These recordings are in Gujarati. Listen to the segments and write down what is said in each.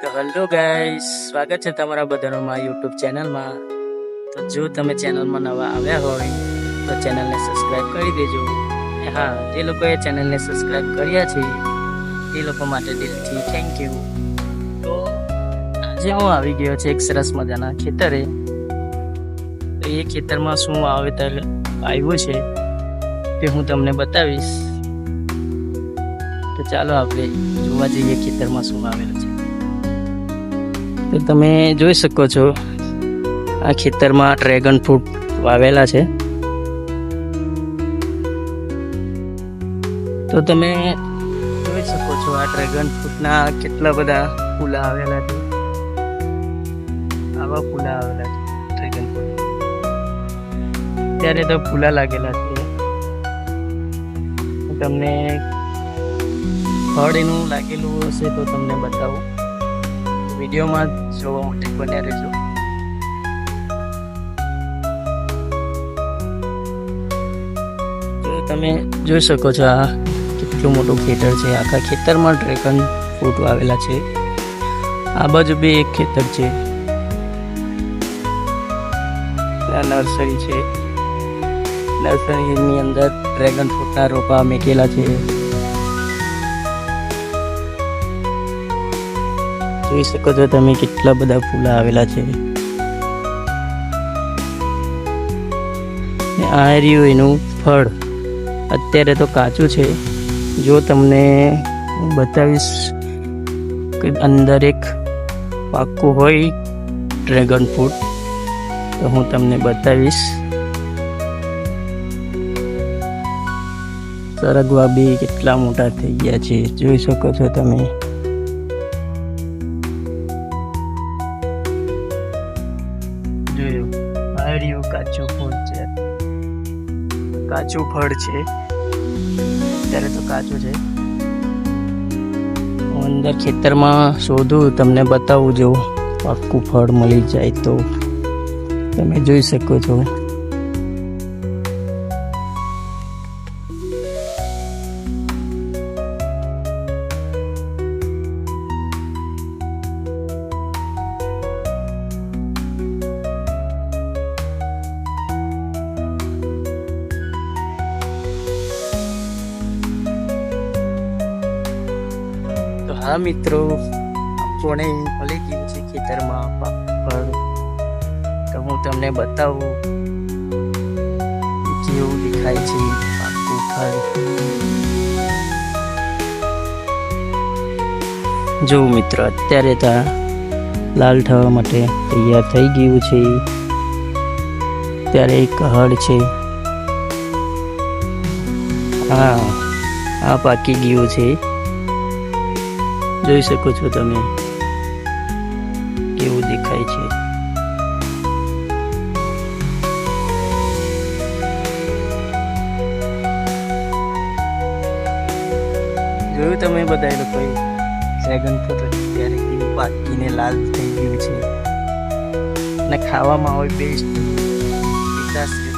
તો હલો ગાઈસ સ્વાગત છે તમારા બધાનું યુટ્યુબ ચેનલમાં તો જો તમે ચેનલમાં નવા આવ્યા હોય, તો ચેનલને સબસ્ક્રાઇબ કરી દેજો. હા, જે લોકોએ ચેનલને સબસ્ક્રાઇબ કર્યા છે, એ લોકો માટે દિલથી થેન્ક યુ તો આજે હું આવી ગયો છે એક સરસ મજાના ખેતરે. તો એ ખેતરમાં શું વાવેતર આવ્યું છે, તે હું તમને બતાવીશ. તો ચાલો આપણે જોવા જઈએ ખેતરમાં શું આવેલું છે. તો તમે જોઈ શકો છો, આ ખેતરમાં ડ્રેગન ફ્રૂટ વાવેલા છે. તો તમે જોઈ શકો છો આ ડ્રેગન ફ્રૂટના કેટલા બધા ફૂલા આવેલા છે. આવા ફૂલા આવેલા છે ડ્રેગન ફ્રૂટ ત્યારે તો ફૂલા લાગેલા છે. તમને ફળ એનું લાગેલું હશે તો તમને બતાવું. વિડીયોમાં જોવા માટે બન્યા રહેજો. જો તમે જોઈ શકો છો આ કેટલું મોટું ખેતર છે. આખા ખેતરમાં ડ્રેગન ફ્રૂટ આવેલા છે. આ બાજુ બી એક ખેતર છે. આ નર્સરી છે. નર્સરીની અંદર ડ્રેગન ફ્રૂટના રોપા મેકેલા છે. જોઈ શકો છો તમે કેટલા બધા ફૂલા આવેલા છે. આ રહ્યું એનું ફળ. અત્યારે તો કાચું છે. જો તમને બતાવીશ કે અંદર એક પાક્કું હોય ડ્રેગન ફ્રૂટ, તો હું તમને બતાવીશ. સરગવા બી કેટલા મોટા થઈ ગયા છે. જોઈ શકો છો તમે. કાચું ફળ છે. અત્યારે તો કાચું છે. હું અંદર ખેતરમાં શોધું, તમને બતાવું જો પાક્કું ફળ મળી જાય તો. તમે જોઈ શકો છો. હા મિત્રો, આપણે મળી ગયું છે ખેતરમાં પાપડ તો હું તમને બતાવું કેવું દેખાય છે પાકું ફળ. જો મિત્રો, અત્યારે તો આ લાલ થવા માટે તૈયાર થઈ ગયું છે. ત્યારે એક હળ છે. હા, આ પાકી ગયું છે. જોઈ શકો છો તમે. કેવું દેખાય છે. જોયું તમે બધા લોકોએ? ડ્રેગન ફ્રૂટ અત્યારે કેવું પાકીને લાલ થઈ ગયું છે. અને ખાવામાં હોય બેસ્ટ એટલા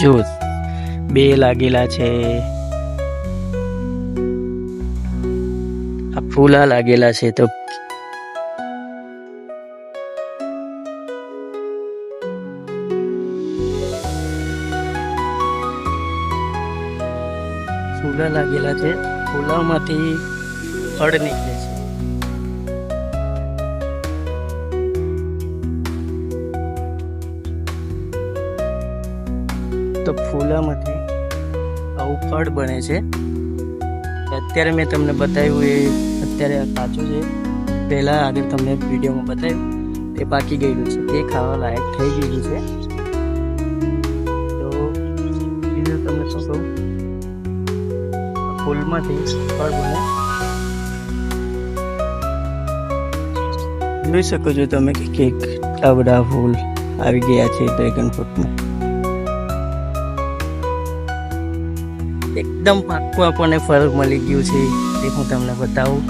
જો બે લાગેલા છે. આ ફૂલા લાગેલા છે તો ફૂલા લાગેલા છે. ફૂલામાંથી ફળ નીકળે. તો ફૂલામાંથી આવું ફળ બને છે. અત્યારે મેં તમને બતાવ્યું એ અત્યારે કાચું છે. પહેલાં આગળ તમને વિડીયોમાં બતાવ્યું. તે પાકી ગયેલું છે. તે ખાવા લાયક થઈ ગયેલું છે. તો બીજું તમને શું કહું? ફૂલમાંથી ફળ બને. જોઈ શકો છો તમે કે કેક બધા ફૂલ આવી ગયા છે ડ્રેગન ફ્રૂટમાં એકદમ પાકું આપણને ફળ મળી ગયું છે તે હું તમને બતાવું.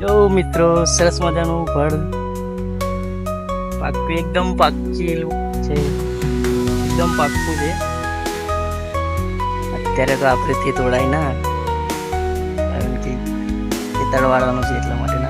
જો મિત્રો, સરસ મજાનું ફળ પાકું એકદમ પાકેલું છે એકદમ પાકું છે. અત્યારે તો આપણેથી તોડાય ના, કારણ કે ખેતર છે એટલા માટે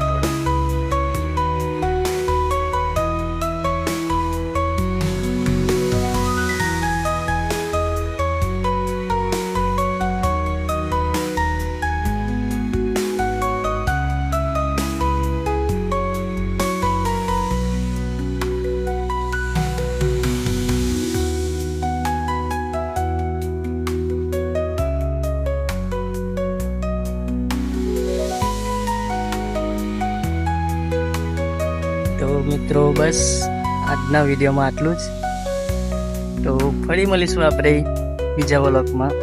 મિત્રો, બસ આજના વિડીયોમાં આટલું જ. તો ફરી મળીશું આપણે બીજા વ્લોગમાં.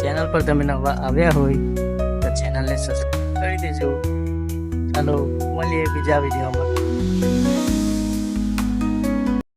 ચેનલ પર તમે નવા આવ્યા હોય, તો ચેનલને સબસ્ક્રાઈબ કરી દેજો. ચાલો, મળીએ બીજા વિડીયોમાં.